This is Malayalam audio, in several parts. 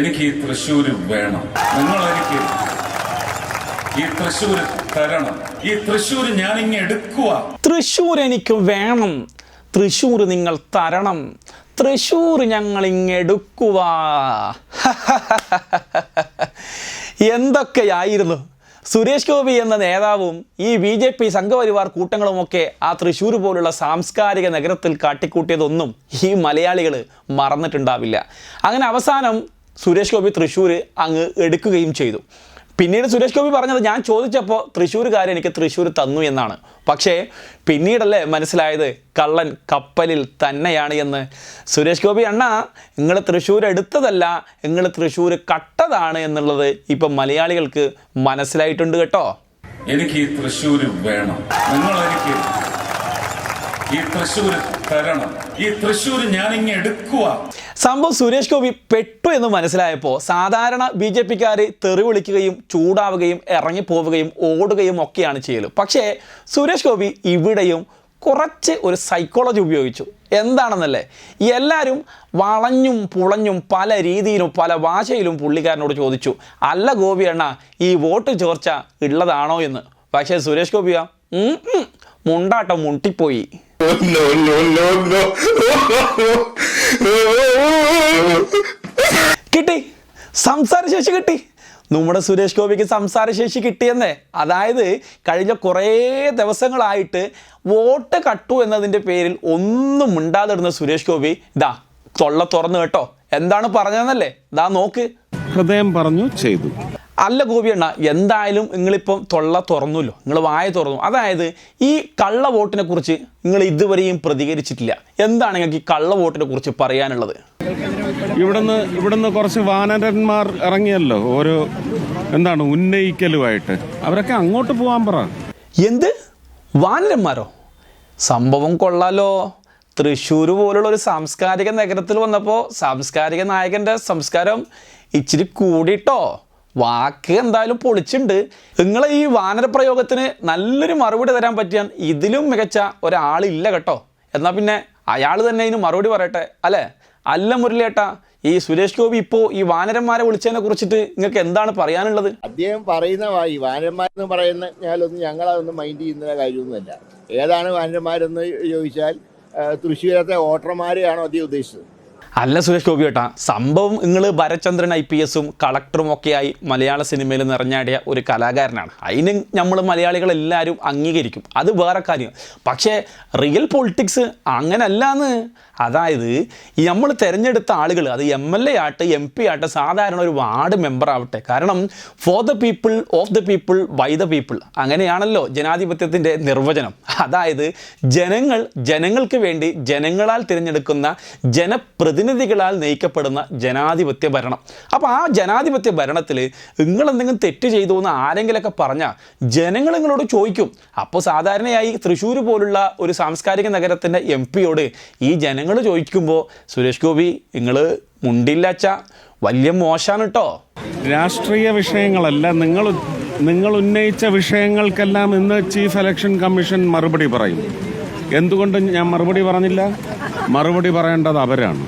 എനിക്ക് ഈ തൃശ്ശൂര് വേണം. നിങ്ങൾ എനിക്ക് ഈ തൃശ്ശൂര് തരണം. ഈ തൃശ്ശൂര് ഞാൻ ഇങ്ങ് എടുക്കുക തൃശ്ശൂർ എനിക്ക് വേണം. തൃശ്ശൂർ നിങ്ങൾ തരണം. തൃശ്ശൂർ ഞങ്ങൾ ഇങ്ങെടുക്കുക എന്തൊക്കെയായിരുന്നു? സുരേഷ് ഗോപി എന്ന നേതാവും ഈ ബി ജെ പി സംഘപരിവാർ കൂട്ടങ്ങളുമൊക്കെ ആ തൃശ്ശൂർ പോലുള്ള സാംസ്കാരിക നഗരത്തിൽ കാട്ടിക്കൂട്ടിയതൊന്നും ഈ മലയാളികൾ മറന്നിട്ടുണ്ടാവില്ല. അങ്ങനെ അവസാനം സുരേഷ് ഗോപി തൃശ്ശൂർ അങ്ങ് എടുക്കുകയും ചെയ്തു. പിന്നീട് സുരേഷ് ഗോപി പറഞ്ഞത് ഞാൻ ചോദിച്ചപ്പോൾ തൃശ്ശൂർകാർ എനിക്ക് തൃശ്ശൂർ തന്നു എന്നാണ്. പക്ഷേ പിന്നീടല്ലേ മനസ്സിലായത് കള്ളൻ കപ്പലിൽ തന്നെയാണ് എന്ന്. സുരേഷ് ഗോപി അണ്ണ നിങ്ങൾ തൃശ്ശൂർ എടുത്തതല്ല നിങ്ങൾ തൃശ്ശൂർ കട്ടതാണ് എന്നുള്ളത് ഇപ്പം മലയാളികൾക്ക് മനസ്സിലായിട്ടുണ്ട് കേട്ടോ. എനിക്ക് ഈ തൃശ്ശൂര് വേണം. നിങ്ങൾ എനിക്ക് ഈ തൃശ്ശൂര് തരണം. ഈ തൃശ്ശൂർ ഞാൻ ഇങ്ങനെ എടുക്കുക സംഭവം സുരേഷ് ഗോപി പെട്ടു എന്ന് മനസ്സിലായപ്പോൾ സാധാരണ ബി ജെ പിക്കാർ തെറി വിളിക്കുകയും ചൂടാവുകയും ഇറങ്ങിപ്പോവുകയും ഓടുകയും ഒക്കെയാണ് ചെയ്യൽ പക്ഷേ സുരേഷ് ഗോപി ഇവിടെയും കുറച്ച് ഒരു സൈക്കോളജി ഉപയോഗിച്ചു. എന്താണെന്നല്ലേ? എല്ലാവരും വളഞ്ഞും പുളഞ്ഞും പല രീതിയിലും പല ഭാഷയിലും പുള്ളിക്കാരനോട് ചോദിച്ചു അല്ല ഗോപി അണ്ണ ഈ വോട്ട് ചോർച്ച ഉള്ളതാണോ എന്ന്? പക്ഷേ സുരേഷ് ഗോപിയാ മുണ്ടാട്ടം മുട്ടിപ്പോയി. കിട്ടി. സംസാരശേഷി കിട്ടി. നമ്മുടെ സുരേഷ് ഗോപിക്ക് സംസാരശേഷി കിട്ടിയെന്നേ. അതായത് കഴിഞ്ഞ കുറേ ദിവസങ്ങളായിട്ട് വോട്ട് കട്ടു എന്നതിന്റെ പേരിൽ ഒന്നും മിണ്ടാതിരുന്ന സുരേഷ് ഗോപി ഇതാ തൊള്ള തുറന്നു കേട്ടോ. എന്താണ് പറഞ്ഞതെന്നല്ലേ? ഇതാ നോക്ക്. ഹൃദയം പറഞ്ഞു ചെയ്തു. അല്ല ഗോപിയണ്ണ എന്തായാലും നിങ്ങളിപ്പം തൊള്ള തുറന്നല്ലോ. നിങ്ങൾ വായ തുറന്നു. അതായത് ഈ കള്ള വോട്ടിനെ കുറിച്ച് നിങ്ങൾ ഇതുവരെയും പ്രതികരിച്ചിട്ടില്ല. എന്താണ് നിങ്ങൾക്ക് ഈ കള്ള വോട്ടിനെ കുറിച്ച് പറയാനുള്ളത്? ഇവിടുന്ന് ഇവിടുന്ന് കുറച്ച് വാനരന്മാർ ഇറങ്ങിയല്ലോ. ഓരോ എന്താണ് ഉന്നയിക്കലുമായിട്ട്. അവരൊക്കെ അങ്ങോട്ട് പോകാൻ പറ. എന്ത്? വാനരന്മാരോ? സംഭവം കൊള്ളാലോ. തൃശ്ശൂർ പോലുള്ള ഒരു സാംസ്കാരിക നഗരത്തിൽ വന്നപ്പോൾ സാംസ്കാരിക നായകന്റെ സംസ്കാരം ഇച്ചിരി കൂടിട്ടോ. വാക്ക് എന്തായാലും പൊളിച്ചുണ്ട്. നിങ്ങളെ ഈ വാനരപ്രയോഗത്തിന് നല്ലൊരു മറുപടി തരാൻ പറ്റിയാൽ ഇതിലും മികച്ച ഒരാളില്ല കേട്ടോ. എന്നാൽ പിന്നെ അയാൾ തന്നെ ഇതിന് മറുപടി പറയട്ടെ അല്ലേ? അല്ല മുരളിയേട്ട ഈ സുരേഷ് ഗോപി ഇപ്പോൾ ഈ വാനരന്മാരെ വിളിച്ചതിനെ കുറിച്ചിട്ട് നിങ്ങൾക്ക് എന്താണ് പറയാനുള്ളത്? അദ്ദേഹം പറയുന്ന ഈ വാനരന്മാരെന്ന് പറയുന്ന ഞാനൊന്നും ഞങ്ങളതൊന്നും മൈൻഡ് ചെയ്യുന്ന കാര്യമൊന്നുമല്ല. ഏതാണ് വാനരന്മാരെന്ന് ചോദിച്ചാൽ തൃശ്ശൂരത്തെ വോട്ടർമാരെയാണോ അദ്ദേഹം ഉദ്ദേശിച്ചത്? അല്ല സുരേഷ് ഗോപി ഏട്ടാ സംഭവം നിങ്ങൾ ഭരചന്ദ്രൻ ഐ പി എസും കളക്ടറും ഒക്കെയായി മലയാള സിനിമയിൽ നിറഞ്ഞാടിയ ഒരു കലാകാരനാണ്. അതിന് നമ്മൾ മലയാളികൾ എല്ലാവരും അംഗീകരിക്കും. അത് വേറെ കാര്യം. പക്ഷേ റിയൽ പൊളിറ്റിക്സ് അങ്ങനല്ലാന്ന്. അതായത് നമ്മൾ തിരഞ്ഞെടുത്ത ആളുകൾ അത് എം എൽ എ ആട്ടെ എം പി ആട്ടെ സാധാരണ ഒരു വാർഡ് മെമ്പർ ആവട്ടെ. കാരണം for the people of the people by the people അങ്ങനെയാണല്ലോ ജനാധിപത്യത്തിന്റെ നിർവചനം. അതായത് ജനങ്ങൾ ജനങ്ങൾക്ക് വേണ്ടി ജനങ്ങളാൽ തിരഞ്ഞെടുക്കുന്ന ജനപ്രതിനിധികളാൽ നയിക്കപ്പെടുന്ന ജനാധിപത്യ ഭരണം. അപ്പോൾ ആ ജനാധിപത്യ ഭരണത്തിൽ നിങ്ങൾ എന്തെങ്കിലും തെറ്റ് ചെയ്തു എന്ന് ആരെങ്കിലൊക്കെ പറഞ്ഞാൽ ജനങ്ങൾ നിങ്ങളോട് ചോദിക്കും. അപ്പോൾ സാധാരണയായി തൃശ്ശൂർ പോലുള്ള ഒരു സാംസ്കാരിക നഗരത്തിന്റെ എം പിയോട് ഈ ജനങ്ങൾ ചോദിക്കുമ്പോൾ സുരേഷ് ഗോപി നിങ്ങൾ മുണ്ടില്ലച്ച വലിയ മോശമാണ് കേട്ടോ രാഷ്ട്രീയ വിഷയങ്ങളല്ല. നിങ്ങൾ നിങ്ങൾ ഉന്നയിച്ച വിഷയങ്ങൾക്കെല്ലാം ഇന്ന് ചീഫ് ഇലക്ഷൻ കമ്മീഷൻ മറുപടി പറയും. എന്തുകൊണ്ട് ഞാൻ മറുപടി പറഞ്ഞില്ല? മറുപടി പറയേണ്ടത് അവരാണ്.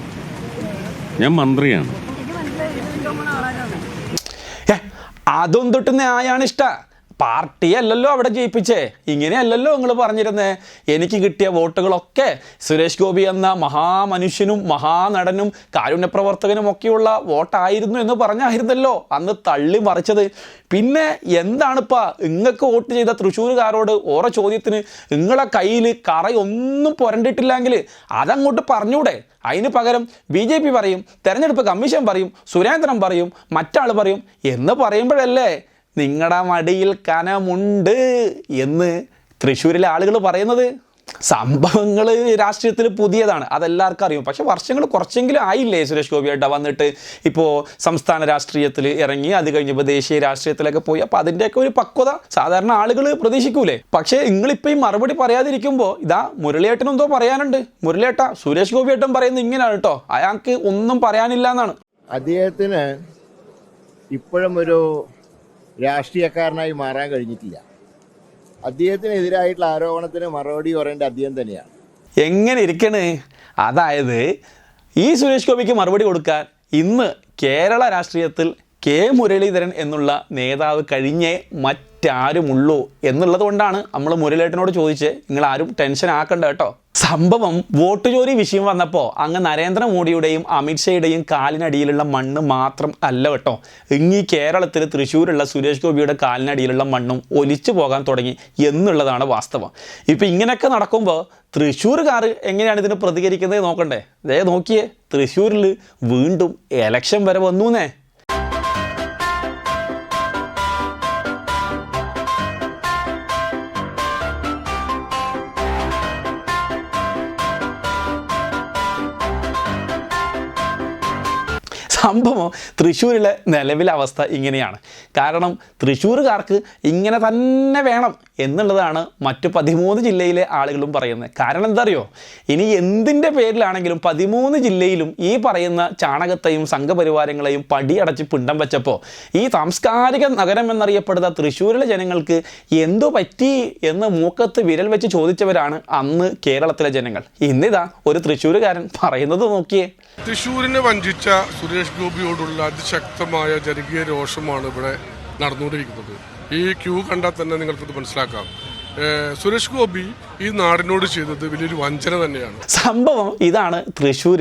ഞാൻ മന്ത്രിയാണ്. ഏ അതൊന്നും തൊട്ട് ന്യായാണ് ഇഷ്ട. പാർട്ടി അല്ലല്ലോ അവിടെ ജയിപ്പിച്ചേ. ഇങ്ങനെയല്ലല്ലോ നിങ്ങൾ പറഞ്ഞിരുന്നേ. എനിക്ക് കിട്ടിയ വോട്ടുകളൊക്കെ സുരേഷ് ഗോപി എന്ന മഹാമനുഷ്യനും മഹാനടനും കാരുണ്യപ്രവർത്തകനും ഒക്കെയുള്ള വോട്ടായിരുന്നു എന്ന് പറഞ്ഞായിരുന്നല്ലോ. അന്ന് തള്ളി മറിച്ചത്. പിന്നെ എന്താണിപ്പാ? നിങ്ങൾക്ക് വോട്ട് ചെയ്ത തൃശ്ശൂരുകാരോട് ഓരോ ചോദ്യത്തിന് നിങ്ങളെ കയ്യിൽ കറയൊന്നും പുരണ്ടിട്ടില്ലെങ്കിൽ അതങ്ങോട്ട് പറഞ്ഞൂടെ. അതിന് പകരം ബി ജെ പി പറയും തെരഞ്ഞെടുപ്പ് കമ്മീഷൻ പറയും സുരേന്ദ്രൻ പറയും മറ്റാൾ പറയും എന്ന് പറയുമ്പോഴല്ലേ നിങ്ങളുടെ മടിയിൽ കനമുണ്ട് എന്ന് തൃശ്ശൂരിലെ ആളുകൾ പറയുന്നത്. സംഭവങ്ങൾ രാഷ്ട്രീയത്തിൽ പുതിയതാണ്. അതെല്ലാവർക്കും അറിയും. പക്ഷെ വർഷങ്ങൾ കുറച്ചെങ്കിലും ആയില്ലേ സുരേഷ് ഗോപിയായിട്ട് വന്നിട്ട് ഇപ്പോൾ സംസ്ഥാന രാഷ്ട്രീയത്തിൽ ഇറങ്ങി അത് കഴിഞ്ഞപ്പോൾ ദേശീയ രാഷ്ട്രീയത്തിലൊക്കെ പോയി. അപ്പോൾ അതിന്റെയൊക്കെ ഒരു പക്വത സാധാരണ ആളുകൾ പ്രതീക്ഷിക്കൂലേ. പക്ഷേ നിങ്ങളിപ്പോൾ ഈ മറുപടി പറയാതിരിക്കുമ്പോൾ ഇതാ മുരളിയേട്ടനെന്തോ പറയാനുണ്ട്. മുരളിയേട്ട സുരേഷ് ഗോപിയേട്ടൻ പറയുന്നത് ഇങ്ങനെയാണ് കേട്ടോ അയാൾക്ക് ഒന്നും പറയാനില്ല എന്നാണ് അദ്ദേഹത്തിന് ഇപ്പോഴും ഒരു രാഷ്ട്രീയക്കാരനായി മാറാൻ കഴിഞ്ഞിട്ടില്ല. അദ്ദേഹത്തിനെതിരായിട്ടുള്ള ആരോപണത്തിന് മറുപടി പറയേണ്ട അദ്ദേഹം തന്നെയാണ്. എങ്ങനെ ഇരിക്കണ്? അതായത് ഈ സുരേഷ് ഗോപിക്ക് മറുപടി കൊടുക്കാൻ ഇന്ന് കേരള രാഷ്ട്രീയത്തിൽ കെ മുരളീധരൻ എന്നുള്ള നേതാവ് കഴിഞ്ഞേ മറ്റാരുമുള്ളൂ എന്നുള്ളത് കൊണ്ടാണ് നമ്മൾ മുരളീധരനോട് ചോദിച്ച്. നിങ്ങൾ ആരും ടെൻഷൻ ആക്കണ്ട കേട്ടോ. സംഭവം വോട്ട് ചോരി വിഷയം വന്നപ്പോൾ അങ്ങ് നരേന്ദ്രമോദിയുടെയും അമിത്ഷായുടെയും കാലിനടിയിലുള്ള മണ്ണ് മാത്രം അല്ല കേട്ടോ. ഇങ്ങി കേരളത്തിൽ തൃശ്ശൂരുള്ള സുരേഷ് ഗോപിയുടെ കാലിനടിയിലുള്ള മണ്ണും ഒലിച്ചു പോകാൻ തുടങ്ങി എന്നുള്ളതാണ് വാസ്തവം. ഇപ്പം ഇങ്ങനെയൊക്കെ നടക്കുമ്പോൾ തൃശ്ശൂർകാർ എങ്ങനെയാണ് ഇതിന് പ്രതികരിക്കുന്നത് നോക്കണ്ടേ? ദേ നോക്കിയേ തൃശ്ശൂരിൽ വീണ്ടും എലക്ഷൻ വരെ വന്നൂന്നേ. സംഭവം തൃശ്ശൂരിലെ നിലവിലെ അവസ്ഥ ഇങ്ങനെയാണ്. കാരണം തൃശ്ശൂരുകാർക്ക് ഇങ്ങനെ തന്നെ വേണം എന്നുള്ളതാണ് മറ്റു പതിമൂന്ന് ജില്ലയിലെ ആളുകളും പറയുന്നത്. കാരണം എന്താ അറിയോ ഇനി എന്തിന്റെ പേരിലാണെങ്കിലും പതിമൂന്ന് ജില്ലയിലും ഈ പറയുന്ന ചാണകത്തെയും സംഘപരിവാരങ്ങളെയും പടിയടച്ച് പിണ്ടം വെച്ചപ്പോൾ ഈ സാംസ്കാരിക നഗരം എന്നറിയപ്പെടുന്ന തൃശ്ശൂരിലെ ജനങ്ങൾക്ക് എന്തു പറ്റി എന്ന് മൂക്കത്ത് വിരൽ വെച്ച് ചോദിച്ചവരാണ് അന്ന് കേരളത്തിലെ ജനങ്ങൾ. ഇന്നിതാ ഒരു തൃശ്ശൂരുകാരൻ പറയുന്നത് നോക്കിയേ. തൃശ്ശൂരിനെ വഞ്ചിച്ച സുരേഷ് ഗോപിയോടുള്ള അതിശക്തമായ ജനകീയ രോഷമാണ് ഇവിടെ നടന്നുകൊണ്ടിരിക്കുന്നത്. ഈ ക്യൂ കണ്ടാൽ തന്നെ നിങ്ങൾക്കത് മനസ്സിലാക്കാം. സുരേഷ് ഗോപി ഈ നാടിനോട് ചെയ്തത് വലിയൊരു വഞ്ചന തന്നെയാണ്. സംഭവം ഇതാണ് തൃശ്ശൂരിൽ